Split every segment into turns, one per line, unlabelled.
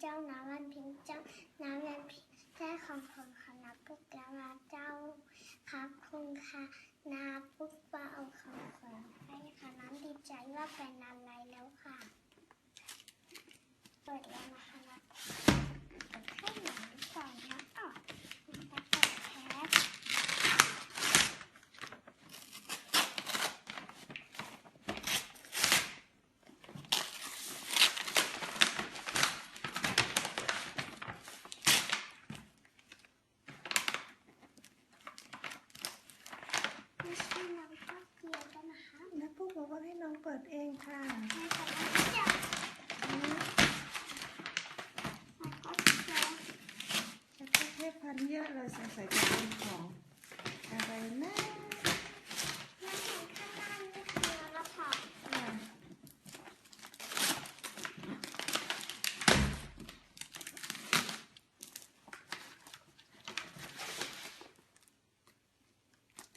เจ้าน้ำวันพิงเจ้าน้ำวันพิงแท้ของผมขอนับปุ๊กแล้วนะเจ้าครับคุณค่ะนาปุ๊กเบาของขอให้ค่ะน้ำดีใจว่าเป็นอะไรแล้วค่ะเปิดแล้วนะคะนะเปิดให้หน่อยก่อนนะอ๋อแล้วเปิดแคส ไม่ใช่น้ำก็เกลียวกันนะคะ
แล้วปุ๊กบอกว่าให้น้องเปิดเอง ค่ะ
ไม่ใช่น้ำเกลียวมันก็เกลียว
แล้วก็เทพพันเยอะเลยสงสัยจะเป็นของอะไรนะ
น้ำแข็งข้างล่างนี่คือแล้วค่ะ
อะ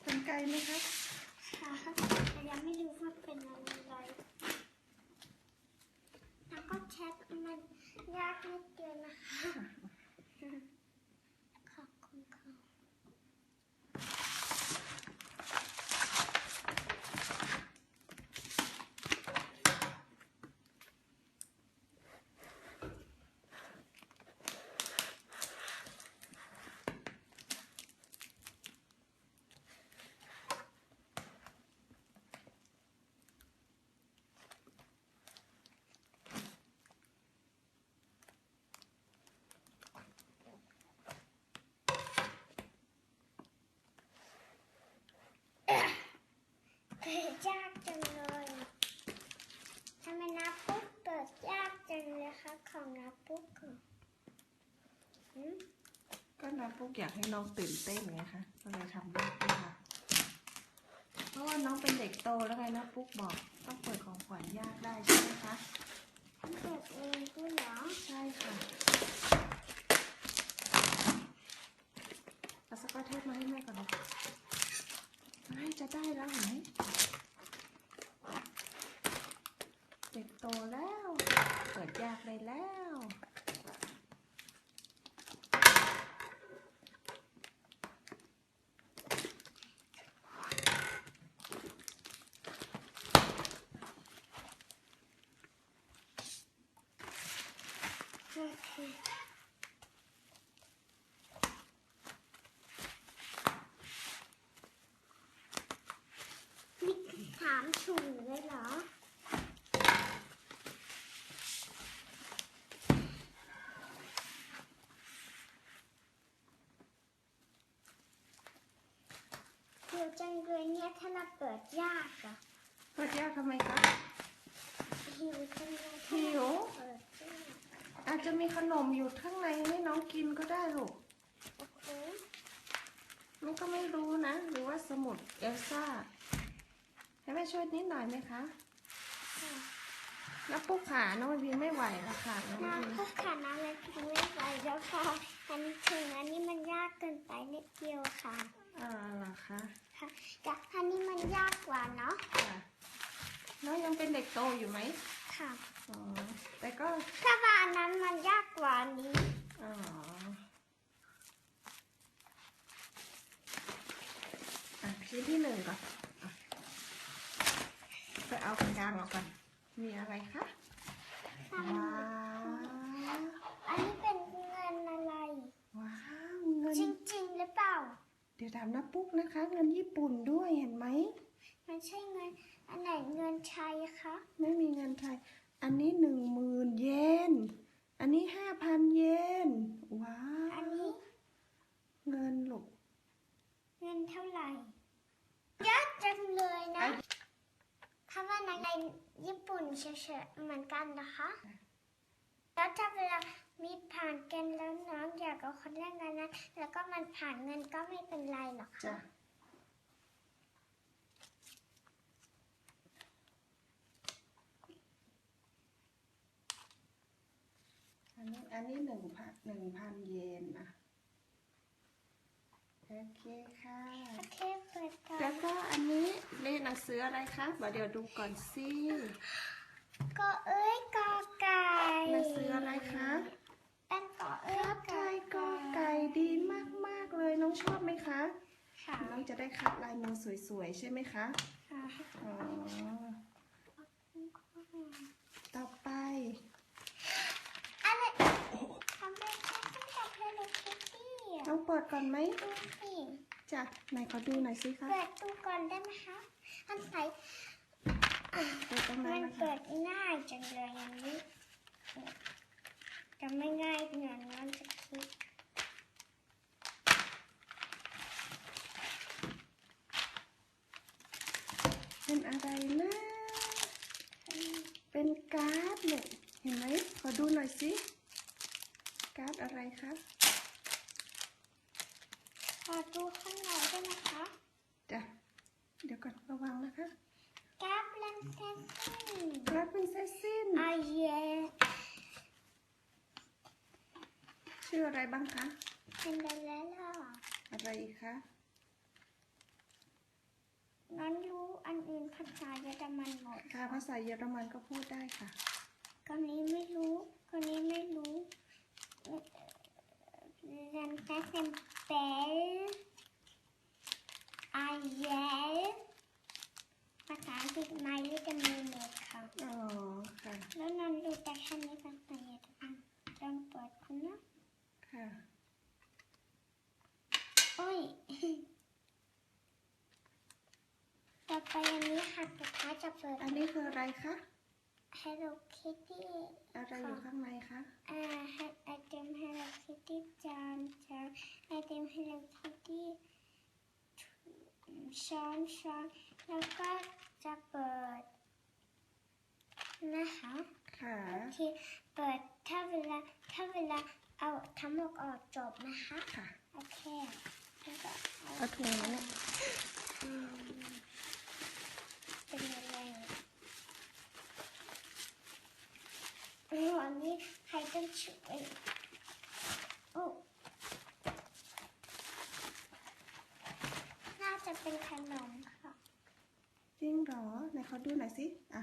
เป็นไกลไหมคะ
ค่ะแต่ยังไม่รู้ว่าเป็นอะไร แล้วก็แชทมันยากนิดเดียวนะคะ ขอบคุณค่ะ เปิดยากจังเลยทำไมนับปุ๊บเปิดยากจังเลยคะของนับปุ๊บของหืม
ปุ๊กอยากให้น้องตื่นเต้นไงคะก็เลยทำแบบนี้ค่ะ เพราะว่าน้องเป็นเด็กโตแล้วไงนะปุ๊กบอกต้องเปิดของขวัญยากได้ใช่ไหมคะ
เปิดเองด้วยเหรอ
ใช่ค่ะเอาสกอตเทปมาให้แม่ก่อนเลยให้จะได้แล้วเห็นไหมเด็กโตแล้ว เปิดยากได้แล้ว
นี่ถามถุงเลยเหรอ เดี๋ยวจังเลยเนี่ยถ้าเราเปิดยากอะ
เปิดยากทำไมคะ
หิวจังเลย
หิว
เปิดยาก
อา จจะมีขนมอยู่ข้างในให้น้องกินก็ได้ลูก
โอเค
มันก็ไม่รู้นะ หรือว่าสมุดเอลซ่า ให้แม่ช่วยนิดหน่อยไหมคะ
ค่ะ
แล้วปุ๊กขาน้องพีไม่ไหวแล้วค่ะน้อง
น้ำ
พี
พุกขาน้ำเลยพิงไม่ไหวแล้วค่ะ อันถึงอันนี้มันยากเกินไปนิดเดียวค่ะ
อ่าเหรอคะ
ค่ะแต่อันนี้มันยากกว่าเนาะ
ค่ะน้องยังเป็นเด็กโตอยู่ไหม
ค่ะ
อ๋อแต่ก็
ถ้าว่าอันนั้นมันยากกว่านี้
อ๋ออะชิ้นที่หนึ่งก่อนอะไปเอากระดางออกก่อน มีอะไรคะว้าว
อันนี้เป็นเงินอะไร
ว้าวเงิน
จริง ๆ หรือเปล่า
เดี๋ยวถามนะปุ๊กนะคะ เงินญี่ปุ่นด้วยเห็นไหม
มันใช่เงิน อันไหนเงินไทยคะ
ไม่มีเงินไทย อันนี้หนึ่งหมื่นเยน อันนี้ห้าพันเยน ว้าว
อันนี้
เงินลูก
เงินเท่าไหร่ เยอะจังเลยนะ
ไอ้
ถ้าว่าในญี่ปุ่นเฉยๆเหมือนกันนะคะ แล้วถ้าเวลามีผ่านเกณฑ์แล้วน้องอยากเอาคนแรกกันนะ แล้วก็มันผ่านเงินก็ไม่เป็นไรหรอก
จ้ะ
ค่ะ
อันนี้อันนี้หนึ่งพันหนึ่งพันเยนนะโอเคค่ะ
โอเคเปิด
แล้วก็อันนี้เลขหนังสืออะไรคะมาเดี๋ยวดูก่อนสิ
ก็เอ้ยกอไก่
หนังสืออะไรคะเป็นกอเอ้ยค
รับไก่กอไก่
ดีมากมากเลยน้องชอบไหมคะะน้องจะได้คัดลายมื
อสวยๆใช่ไหมคะค่ะ
อ๋อต่อไป
ต้องจับ Hello Kitty อะ
ต้องเปิดก่อนไหม
ดูสิ
จ้ะไหนขอดูหน่อยสิคะ
เปิดดูก่อนได้ไหมคะอันไหน
เปิดตรงนั้
มันน
นะคะ
เปิดง่ายจังเลยอย่างนี้จะไม่ง่ายเหมือนมันจะคิด
เป็นอะไรนะเป็นการ์ดเนี่ยเห็นไหมขอดูหน่อยสิการ์ดอะไรคะ
ข อดูข้างในได้ไหมคะ
จ้ะเดี๋ยวก่อนระวังนะคะ
กราฟเลนเทน
การ์ดเป็นเซซิน
อาเย่
ชื่ออะไรบ้างคะ
เป็นเดลล่า
อะไรอีกคะ
นั้นรู้อันอื่นภาษาเยอรมันหมด
ค่ะภาษาเยอรมันก็พูดได้ค่ะ
คนนี้ไม่รู้คนนี้ไม่รู้ เรนเทนเปลอาเย่ภาษาอังกฤษไม่รู้จะมีหมดค่ะ
อ๋อค่ะ
แล้วนันรู้แต่แค่นี้ภาษาเยอรมันต้องเปิดคุณนะ
ค่ะ
โอ้ย ต่อไปอันนี้ค่ะสุดท้ายจะเปิด
อันนี้คืออะไรคะ
Hello Kitty
อะไรอยู่ข้างในคะ
อ่าไอเทม Hello Kitty จานจานไอเทม Hello Kitty ช้อนช้อนแล้วก็จะเปิดนะคะ
ค่ะ
ที่เปิดถ้าเวลาถ้าเวลาเอาทั้งหมดออกจบนะคะ
ค่ะ
โอเคแล้วก็เอา
เอาถุงนั้นเนี่ย
อืมเป็นอะไร โอ้อันนี้ใครต้องช่วยโอ้น่าจะเป็นขนมค่ะ
จริงเหรอไหนขอดูหน่อยสิอะ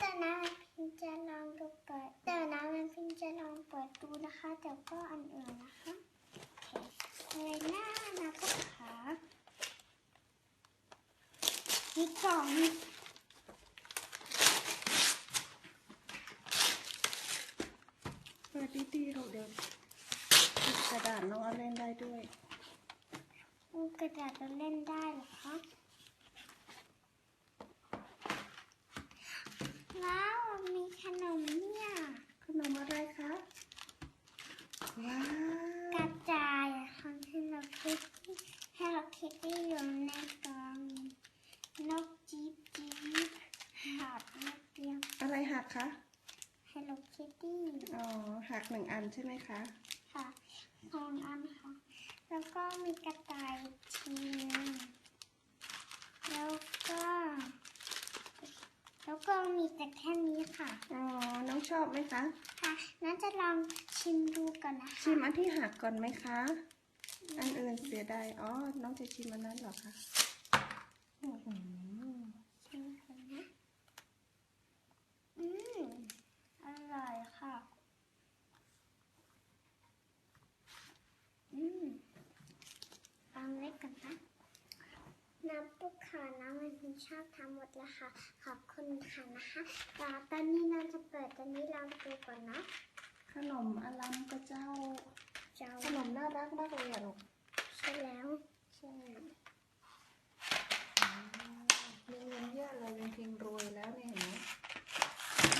แต่นะพิมจะลองดูเปิดแต่นะพิมจะลองเปิดดูนะคะแต่ก็อันอื่นนะคะโอเคอะไรหน้านะพวกขามีกล่อง
เปิดดีๆลูกเดี๋ยวติดกระดาษน้องเอาเล่นได้ด้วย
อูกระดาษจะเล่นได้เหรอคะว้าวมีขนมเนี่ย
ขนมอะไรคะ ว้าก ว
ระจายของ Hello Kitty Hello Kitty อยู่ในกล่องนกจี๊บจี๊บหัดนกเดียว
อะไรหักคะ
Hello Kitty
อ๋อ หั กหนึ่งอันใช่ไหมคะ
ค่ะสองอันค่ะ แล้วก็มีกระต่ายอีกทีหนึงแล้วก็ แล้วก็มีแต่แค่นี้ค่ะ
อ๋อ น้องชอบไหมคะ
ค่ะนั้นจะลองชิมดูก่อนนะคะ
ชิมอันที่หักก่อนไหมคะ อันอื่นเสียดาย อ๋อ น้องจะชิมอันนั้นเหรอคะ อื้อหือ
ชิมก่อนนะ อืม อร่อยค่ะ อืมลองเล็ กกันนะน้ำปุ๊กค่ะน้ำมันชอบทำหมดแล้วค่ะ ขอบคุณค่ะนะคะแต่ตอนนี้เราจะเปิดตอนนี้ลองดูก่อนนะ
ขนมอลัมกระเจ้า
เจ้า
ขนมน่ารักมากเลยอะลูก
ใช่แล้ว
ใช่มีเงินเยอะเลยยังเพียงรวยแล้วเนี่ยเห็นไหม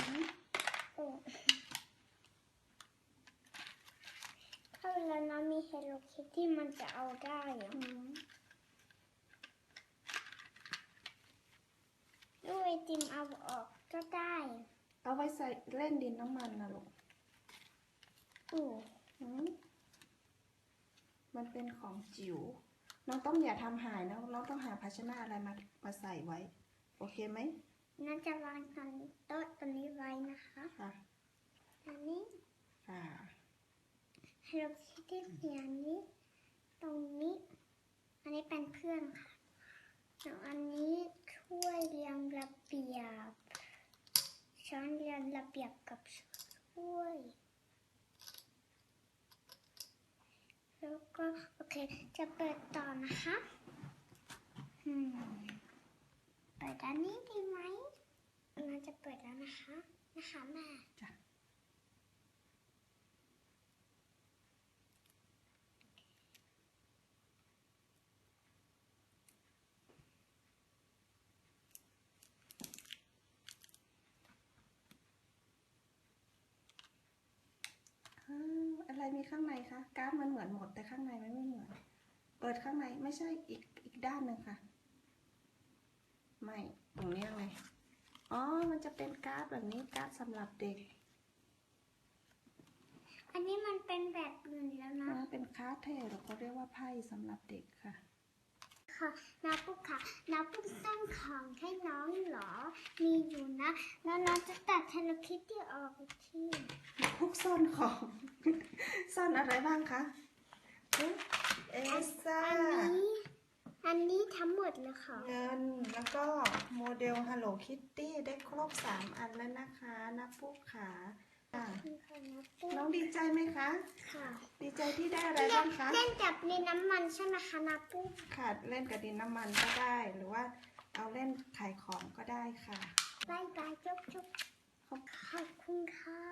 อืม
โอ้ถ้าเวลาน้ำมี Hello Kitty มันจะเอาได้เหรอ
อืม
ลูกไอติมเอาออกก็ได้
เอาไว้ใส่เล่นดินน้ำมันนะลูก
อู้
อืมมันเป็นของจิ๋ว น้องต้องอย่าทำหายนะ น้องต้องหาภาชนะอะไรมามาใส่ไว้ โอเคไหม
น่าจะวางตอนโต๊ะตัวนี้ไว้นะคะ
ค่ะ
อันนี้
ค่ะ
Hello Kitty เสียงนี้ ตรงนี้ อันนี้เป็นเพื่อนค่ะแล้วอันนี้ถ้วยเรียงระเบียบช้อนเรียงระเบียบกับถ้วย แล้วก็โอเค จะเปิดต่อนะคะอืมเปิดด้านนี้ดีไหมเราจะเปิดแล้วนะคะ นะคะแม่
จ้ะ อ้าว อะไรมีข้างในคะการ์ดมันเหมือนหมดแต่ข้างในมันไม่เหมือน เปิดข้างในไม่ใช่อีกอีกด้านหนึ่งค่ะ ไม่ตรงนี้ไงอ๋อ มันจะเป็นการ์ดแบบนี้การ์ดสำหรับเด็ก
อันนี้มันเป็นแบบอื่นแล้วนะ
มันเป็นการ์ดเทหรือเขาเรียกว่าไพ่สำหรับเด็กค่ะ
ค่ะนาปุ๊กค่ะนาปุ๊กสร้างของให้น้องเหรอ มีอยู่ นะแล้วน้องจะตัด Hello Kitty ออกอีกที
พวกซ่อนของ ซ่อนอะไรบ้างคะเอ๊ะเอลซ่า
อันนี้ อันนี้ทั้งหมดเลยค่ะ
เงินแล้วก็โมเดล Hello Kitty ได้ครบ3อันแล้วนะคะนับปุ๊กขาอะ
นี่ค่ะนาปุ๊ก
น้องดีใจไหมคะ
ค่ะ
ดีใจที่ได้อะไรบ้างคะ
เล่นกับในน้ำมันใช่ไหมคะนาปุ๊ก
ค่ะ เล่นกับดินน้ำมันก็ได้ หรือว่าเอาเล่นขายของก็ได้ค่ะ
บายบายจุ๊บจุ๊บขอบคุณค่ะ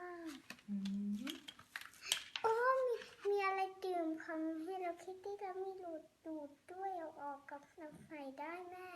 โอ้มีมีอะไรดื่มของให้เราคิดที่เรามีดูดดูดด้วยเอาออกกับน้ำใส่ได้แม่